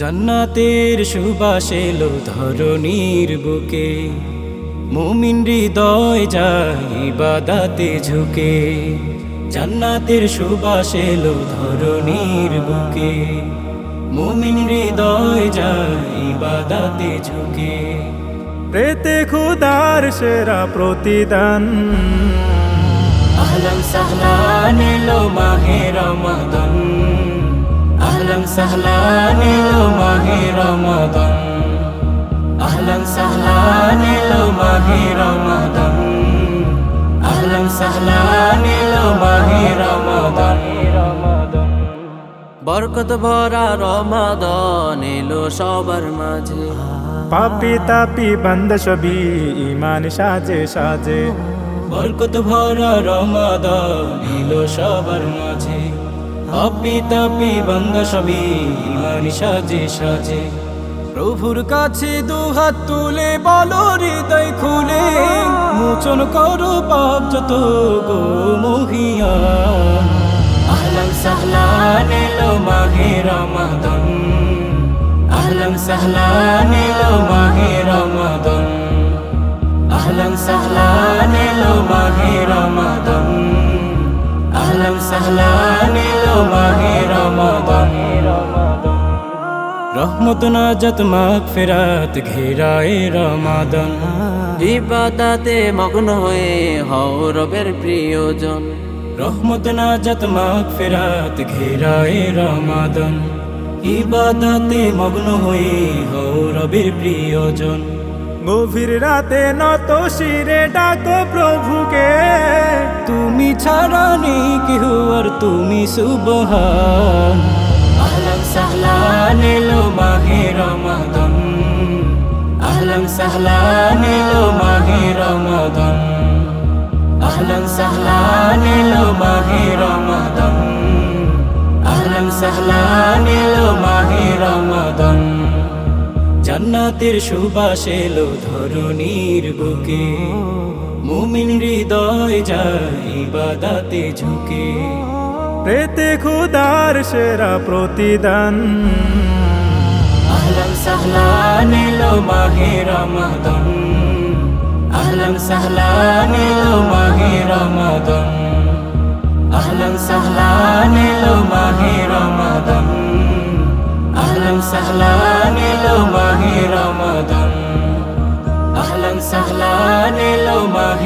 জান্নাতের সুবাস এলো ধরণীর বুকে। মুমিন হৃদয় যায় ইবাদাতে ঝুঁকে। জান্নাতের সুবাস এলো ধরণীর বুকে। মুমিন হৃদয় যায় ইবাদাতে ঝুঁকে। প্রেতে খুদার সেরা প্রতিদান। আহলান সাহলান এলো মাহে সাহলান মাহে রমাদান। আহলান সাহলান মাহে রমাদান। আহলান সাহলান মাহে রমাদান। বরকত ভরা রমাদন এলো সবার মাঝে। পাপি তাপি বন্ধ সবই ইমান সাজে সাজে। বরকত ভরা রমাদান এলো সবার মাঝে। আপি তাপি বন্ধ সবই ইমান সাজে সাজে। প্রভুর কাছে দুহাত তুলে বলো হৃদয় খুলে, মোচন করো পাপ যত গো মহিয়ান আহলান সাহলান এলো মাহে রমাদান, আহলান সাহলান এলো মাহে রমাদান। সাহলান এলো মাহে রমাদান। রহমত নাজাত মাগফিরাত ঘেরায় রমাদান। ইবাদাতে মগ্ন হয়ে হও রবের প্রিয়জন। রহমত নাজাত মাগফিরাত ঘেরায় রমাদান। ইবাদাতে মগ্ন হয়ে হও রবের প্রিয়জন। গভীর রাতে নত শিরে ডাকো প্রভুকে। তুমি ছাড়া নেই কেহ আর তুমি সুবহান। আহলান সাহলান এলো মাহে রমাদান। আহলান সাহলান এলো মাহে রমাদান। আহলান সাহলান এলো মাহে রমাদান। আহলান সাহলান এলো মাহে রমাদান। জান্নাতের সুবাস এলো ধরণীর বুকে। মুমিন হৃদয় যায় ইবাদাতে ঝুঁকে। প্রেতে খুদার সেরা প্রতিদান। আহলান সাহলান এলো মাহে রমাদান। আহলান সাহলান এলো মাহে রমাদান। আহলান সাহলান এলো মাহে রমাদান। আহলান সাহলান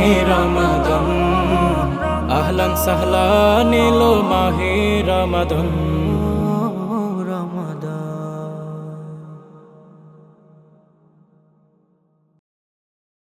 মাহে রমাদান। আহলান সাহলান এলো মাহে রমাদান।